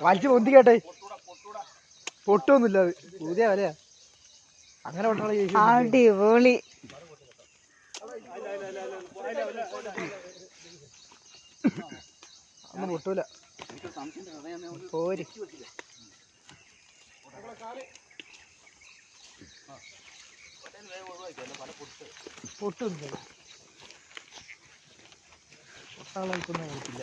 വലിച്ചു പൊന്തി കേട്ടെ പൊട്ടൊന്നുമില്ല അത്. പുതിയ വലയാ. അങ്ങനെ അടിപൊളി. ഒന്നും പൊട്ടൂല. പോര്. പൊട്ടൊന്നുമില്ല. പൊട്ടാളെ ഇപ്പൊന്നും കഴിക്കില്ല